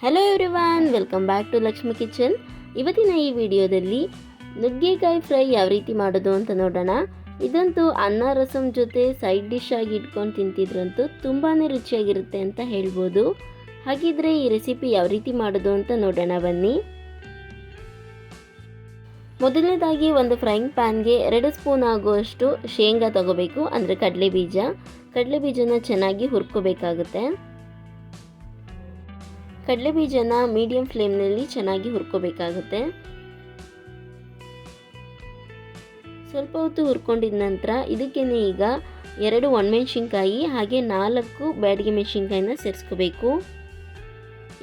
Hello everyone welcome back to Lakshmi kitchen ಇವತ್ತಿನ ಈ ವಿಡಿಯೋದಲ್ಲಿ ನುಗ್ಗೆಕಾಯಿ ಫ್ರೈ ಯಾವ ರೀತಿ ಮಾಡೋದು ಅಂತ ನೋಡೋಣ. ಇದಂತೂ ಅನ್ನ, ರಸಂ ಜೊತೆ ಸೈಡ್ ಡಿಶ್ ಆಗಿ ಇಟ್ಕೊಂಡು ತಿಂತಿದ್ರಂತೂ ತುಂಬಾ ರುಚಿಯಾಗಿರುತ್ತೆ ಅಂತ ಹೇಳ್ಬೋದು. ಹಾಗಿದ್ರೆ ಈ ರೆಸಿಪಿ ಯಾವ ರೀತಿ ಮಾಡೋದು ಅಂತ ನೋಡೋಣ ಬನ್ನಿ. ಮೊದಲನೇದಾಗಿ ಒಂದು ಫ್ರೈಂಗ್ ಪ್ಯಾನ್ಗೆ ಎರಡು ಸ್ಪೂನ್ ಆಗುವಷ್ಟು ಶೇಂಗಾ ತಗೋಬೇಕು, ಅಂದರೆ ಕಡಲೆ ಬೀಜ ಕಡಲೆ ಬೀಜನ ಚೆನ್ನಾಗಿ ಹುರ್ಕೋಬೇಕಾಗುತ್ತೆ. ಕಡಲೆ ಬೀಜನ ಮೀಡಿಯಂ ಫ್ಲೇಮ್ನಲ್ಲಿ ಚೆನ್ನಾಗಿ ಹುರ್ಕೋಬೇಕಾಗುತ್ತೆ. ಸ್ವಲ್ಪ ಹೊತ್ತು ಹುರ್ಕೊಂಡಿದ ನಂತರ ಇದಕ್ಕೇನೆ ಈಗ ಎರಡು ಒಣಮೆಣ್ಸಿನ್ಕಾಯಿ ಹಾಗೆ ನಾಲ್ಕು ಬ್ಯಾಡಿಗೆ ಮೆಣಸಿನ್ಕಾಯಿನ ಸೇರಿಸ್ಕೋಬೇಕು.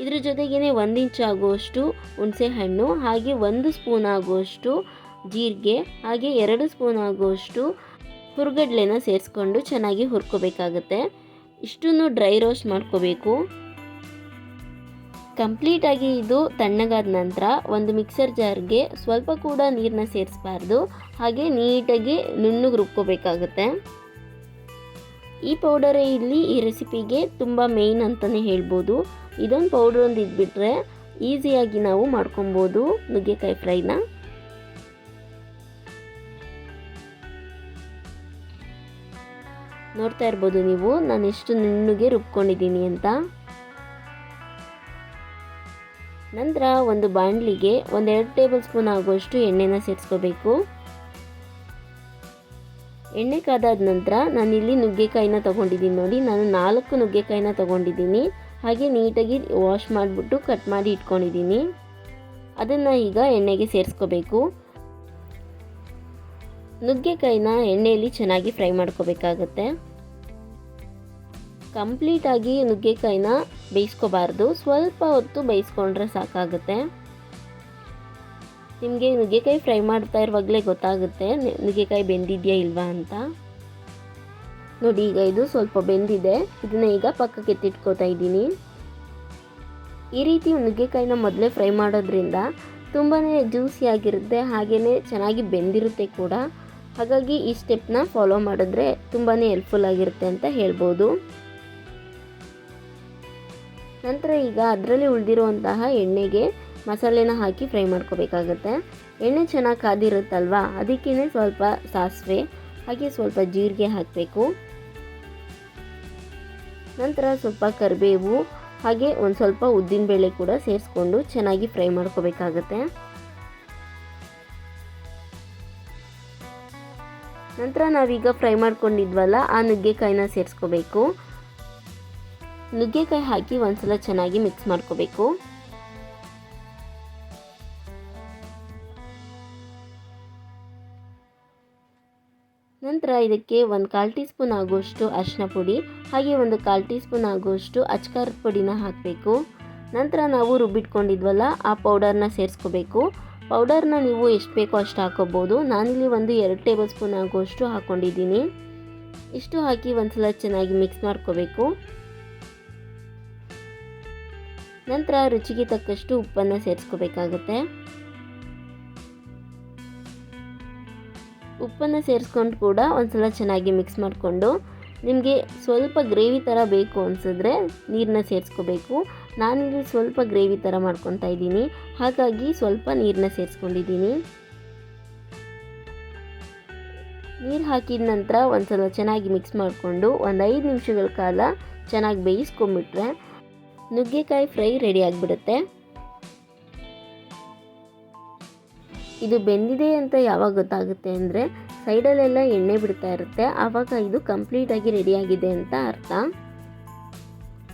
ಇದ್ರ ಜೊತೆಗೇನೆ ಒಂದು ಇಂಚ್ ಆಗುವಷ್ಟು ಹುಣಸೆ ಹಣ್ಣು ಹಾಗೆ ಒಂದು ಸ್ಪೂನ್ ಆಗುವಷ್ಟು ಜೀರಿಗೆ, ಹಾಗೆ ಎರಡು ಸ್ಪೂನ್ ಆಗುವಷ್ಟು ಹುರ್ಗಡ್ಲೆನ ಸೇರಿಸ್ಕೊಂಡು ಚೆನ್ನಾಗಿ ಹುರ್ಕೋಬೇಕಾಗುತ್ತೆ. ಇಷ್ಟನ್ನು ಡ್ರೈ ರೋಸ್ಟ್ ಮಾಡ್ಕೋಬೇಕು. ಕಂಪ್ಲೀಟಾಗಿ ಇದು ತಣ್ಣಗಾದ ನಂತರ ಒಂದು ಮಿಕ್ಸರ್ ಜಾರ್ಗೆ ಸ್ವಲ್ಪ ಕೂಡ ನೀರನ್ನ ಸೇರಿಸಬಾರ್ದು. ಹಾಗೆ ನೀಟಾಗಿ ನುಣ್ಣಗೆ ರುಬ್ಕೋಬೇಕಾಗುತ್ತೆ. ಈ ಪೌಡರೇ ಇಲ್ಲಿ ಈ ರೆಸಿಪಿಗೆ ತುಂಬ ಮೇಯ್ನ್ ಅಂತಲೇ ಹೇಳ್ಬೋದು. ಇದೊಂದು ಪೌಡರ್ ಒಂದು ಇದ್ಬಿಟ್ರೆ ಈಸಿಯಾಗಿ ನಾವು ಮಾಡ್ಕೊಬೋದು ನುಗ್ಗೆಕಾಯಿ ಫ್ರೈನ. ನೋಡ್ತಾ ಇರ್ಬೋದು ನೀವು ನಾನು ಎಷ್ಟು ನುಣ್ಣಗೆ ರುಬ್ಕೊಂಡಿದ್ದೀನಿ ಅಂತ. ನಂತರ ಒಂದು ಬಾಣಲಿಗೆ ಒಂದೆರಡು ಟೇಬಲ್ ಸ್ಪೂನ್ ಆಗುವಷ್ಟು ಎಣ್ಣೆನ ಸೇರಿಸ್ಕೋಬೇಕು. ಎಣ್ಣೆ ಕಾದಾದ ನಂತರ ನಾನಿಲ್ಲಿ ನುಗ್ಗೆಕಾಯಿನ ತೊಗೊಂಡಿದ್ದೀನಿ ನೋಡಿ. ನಾನು ನಾಲ್ಕು ನುಗ್ಗೆಕಾಯಿನ ತೊಗೊಂಡಿದ್ದೀನಿ. ಹಾಗೆ ನೀಟಾಗಿ ವಾಶ್ ಮಾಡಿಬಿಟ್ಟು ಕಟ್ ಮಾಡಿ ಇಟ್ಕೊಂಡಿದ್ದೀನಿ. ಅದನ್ನು ಈಗ ಎಣ್ಣೆಗೆ ಸೇರಿಸ್ಕೋಬೇಕು. ನುಗ್ಗೆಕಾಯಿನ ಎಣ್ಣೆಯಲ್ಲಿ ಚೆನ್ನಾಗಿ ಫ್ರೈ ಮಾಡ್ಕೋಬೇಕಾಗತ್ತೆ. ಕಂಪ್ಲೀಟಾಗಿ ನುಗ್ಗೆಕಾಯಿನ ಬೇಯಿಸ್ಕೋಬಾರ್ದು. ಸ್ವಲ್ಪ ಹೊತ್ತು ಬೇಯಿಸ್ಕೊಂಡ್ರೆ ಸಾಕಾಗುತ್ತೆ. ನಿಮಗೆ ನುಗ್ಗೆಕಾಯಿ ಫ್ರೈ ಮಾಡ್ತಾ ಇರುವಾಗಲೇ ಗೊತ್ತಾಗುತ್ತೆ. ನುಗ್ಗೆಕಾಯಿ ಬೆಂದಿದೆಯಾ ಇಲ್ವಾ ಅಂತ. ನೋಡಿ, ಈಗ ಇದು ಸ್ವಲ್ಪ ಬೆಂದಿದೆ. ಇದನ್ನ ಈಗ ಪಕ್ಕಕ್ಕೆ ಎತ್ತಿಟ್ಕೋತಾ ಇದ್ದೀನಿ. ಈ ರೀತಿ ನುಗ್ಗೆಕಾಯಿನ ಮೊದಲೇ ಫ್ರೈ ಮಾಡೋದ್ರಿಂದ ತುಂಬಾ ಜ್ಯೂಸಿಯಾಗಿರುತ್ತೆ ಹಾಗೇ ಚೆನ್ನಾಗಿ ಬೆಂದಿರುತ್ತೆ ಕೂಡ. ಹಾಗಾಗಿ ಈ ಸ್ಟೆಪ್ನ ಫಾಲೋ ಮಾಡಿದ್ರೆ ತುಂಬಾ ಹೆಲ್ಪ್ಫುಲ್ ಆಗಿರುತ್ತೆ ಅಂತ ಹೇಳ್ಬೋದು. ನಂತರ ಈಗ ಅದರಲ್ಲಿ ಉಳಿದಿರುವಂತಹ ಎಣ್ಣೆಗೆ ಮಸಾಲೆನ ಹಾಕಿ ಫ್ರೈ ಮಾಡ್ಕೋಬೇಕಾಗತ್ತೆ. ಎಣ್ಣೆ ಚೆನ್ನಾಗಿ ಕಾದಿರುತ್ತಲ್ವಾ? ಅದಕ್ಕೇ ಸ್ವಲ್ಪ ಸಾಸಿವೆ, ಹಾಗೆ ಸ್ವಲ್ಪ ಜೀರಿಗೆ ಹಾಕಬೇಕು. ನಂತರ ಸ್ವಲ್ಪ ಕರಿಬೇವು, ಹಾಗೆ ಒಂದು ಸ್ವಲ್ಪ ಉದ್ದಿನಬೇಳೆ ಕೂಡ ಸೇರಿಸ್ಕೊಂಡು ಚೆನ್ನಾಗಿ ಫ್ರೈ ಮಾಡ್ಕೋಬೇಕಾಗತ್ತೆ. ನಂತರ ನಾವೀಗ ಫ್ರೈ ಮಾಡ್ಕೊಂಡಿದ್ವಲ್ಲ, ಆ ನುಗ್ಗೆಕಾಯಿನ ಸೇರಿಸ್ಕೋಬೇಕು. ನುಗ್ಗೆಕಾಯಿ ಹಾಕಿ ಒಂದ್ಸಲ ಚೆನ್ನಾಗಿ ಮಿಕ್ಸ್ ಮಾಡ್ಕೋಬೇಕು. ನಂತರ ಇದಕ್ಕೆ ಒಂದು ಕಾಲು ಟೀ ಸ್ಪೂನ್ ಆಗುವಷ್ಟು ಅರಿಶಿನ ಪುಡಿ, ಹಾಗೆ ಒಂದು ಕಾಲು ಟೀ ಸ್ಪೂನ್ ಆಗುವಷ್ಟು ಅಚ್ಕಾರದ ಪುಡಿನ ಹಾಕಬೇಕು. ನಂತರ ನಾವು ರುಬ್ಬಿಟ್ಕೊಂಡಿದ್ವಲ್ಲ, ಆ ಪೌಡರ್ನ ಸೇರಿಸ್ಕೋಬೇಕು. ಪೌಡರ್ನ ನೀವು ಎಷ್ಟು ಬೇಕೋ ಅಷ್ಟು ಹಾಕೋಬೋದು. ನಾನಿಲ್ಲಿ ಒಂದು ಎರಡು ಟೇಬಲ್ ಸ್ಪೂನ್ ಆಗುವಷ್ಟು ಹಾಕ್ಕೊಂಡಿದ್ದೀನಿ ಇಷ್ಟು ಹಾಕಿ ಒಂದ್ಸಲ ಚೆನ್ನಾಗಿ ಮಿಕ್ಸ್ ಮಾಡ್ಕೋಬೇಕು. ನಂತರ ರುಚಿಗೆ ತಕ್ಕಷ್ಟು ಉಪ್ಪನ್ನು ಸೇರಿಸ್ಕೋಬೇಕಾಗತ್ತೆ. ಉಪ್ಪನ್ನು ಸೇರಿಸ್ಕೊಂಡು ಕೂಡ ಒಂದ್ಸಲ ಚೆನ್ನಾಗಿ ಮಿಕ್ಸ್ ಮಾಡಿಕೊಂಡು ನಿಮಗೆ ಸ್ವಲ್ಪ ಗ್ರೇವಿ ಥರ ಬೇಕು ಅನಿಸಿದ್ರೆ ನೀರನ್ನ ಸೇರಿಸ್ಕೋಬೇಕು. ನಾನಿಲ್ಲಿ ಸ್ವಲ್ಪ ಗ್ರೇವಿ ಥರ ಮಾಡ್ಕೊತಾ ಇದ್ದೀನಿ. ಹಾಗಾಗಿ ಸ್ವಲ್ಪ ನೀರನ್ನ ಸೇರಿಸ್ಕೊಂಡಿದ್ದೀನಿ. ನೀರು ಹಾಕಿದ ನಂತರ ಒಂದ್ಸಲ ಚೆನ್ನಾಗಿ ಮಿಕ್ಸ್ ಮಾಡಿಕೊಂಡು ಒಂದು ಐದು ನಿಮಿಷಗಳ ಕಾಲ ಚೆನ್ನಾಗಿ ಬೇಯಿಸ್ಕೊಂಬಿಟ್ರೆ ನುಗ್ಗೆಕಾಯಿ ಫ್ರೈ ರೆಡಿ ಆಗಿಬಿಡುತ್ತೆ. ಇದು ಬೆಂದಿದೆ ಅಂತ ಯಾವಾಗ ಗೊತ್ತಾಗುತ್ತೆ ಅಂದರೆ ಸೈಡಲ್ಲೆಲ್ಲ ಎಣ್ಣೆ ಬಿಡ್ತಾ ಇರುತ್ತೆ. ಆವಾಗ ಇದು ಕಂಪ್ಲೀಟಾಗಿ ರೆಡಿಯಾಗಿದೆ ಅಂತ ಅರ್ಥ.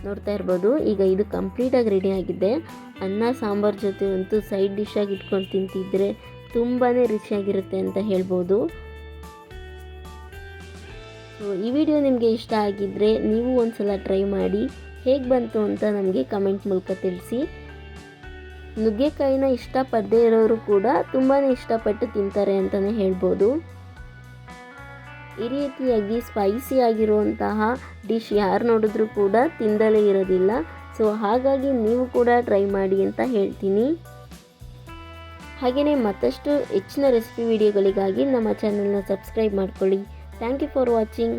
ನೋಡ್ತಾ ಇರ್ಬೋದು, ಈಗ ಇದು ಕಂಪ್ಲೀಟಾಗಿ ರೆಡಿಯಾಗಿದೆ ಅನ್ನ, ಸಾಂಬಾರು ಜೊತೆ ಅಂತೂ ಸೈಡ್ ಡಿಶ್ಶಾಗಿ ಇಟ್ಕೊಂಡು ತಿಂತಿದ್ರೆ ತುಂಬಾ ರುಚಿಯಾಗಿರುತ್ತೆ ಅಂತ ಹೇಳ್ಬೋದು. ಈ ವಿಡಿಯೋ ನಿಮಗೆ ಇಷ್ಟ ಆಗಿದ್ದರೆ ನೀವು ಒಂದು ಸಲ ಟ್ರೈ ಮಾಡಿ. ಹೇಗೆ ಬಂತು ಅಂತ ನಮಗೆ ಕಮೆಂಟ್ ಮೂಲಕ ತಿಳಿಸಿ. ನುಗ್ಗೆಕಾಯಿನ ಇಷ್ಟಪಡದೇ ಇರೋರು ಕೂಡ ತುಂಬಾ ಇಷ್ಟಪಟ್ಟು ತಿಂತಾರೆ ಅಂತಲೇ ಹೇಳ್ಬೋದು. ಈ ರೀತಿಯಾಗಿ ಸ್ಪೈಸಿ ಆಗಿರುವಂತಹ ಡಿಶ್ ಯಾರು ನೋಡಿದ್ರೂ ಕೂಡ ತಿಂದಲೇ ಇರೋದಿಲ್ಲ. ಸೊ ಹಾಗಾಗಿ ನೀವು ಕೂಡ ಟ್ರೈ ಮಾಡಿ ಅಂತ ಹೇಳ್ತೀನಿ. ಹಾಗೆಯೇ ಮತ್ತಷ್ಟು ಹೆಚ್ಚಿನ ರೆಸಿಪಿ ವಿಡಿಯೋಗಳಿಗಾಗಿ ನಮ್ಮ ಚಾನಲ್ನ ಸಬ್ಸ್ಕ್ರೈಬ್ ಮಾಡ್ಕೊಳ್ಳಿ. Thank you for watching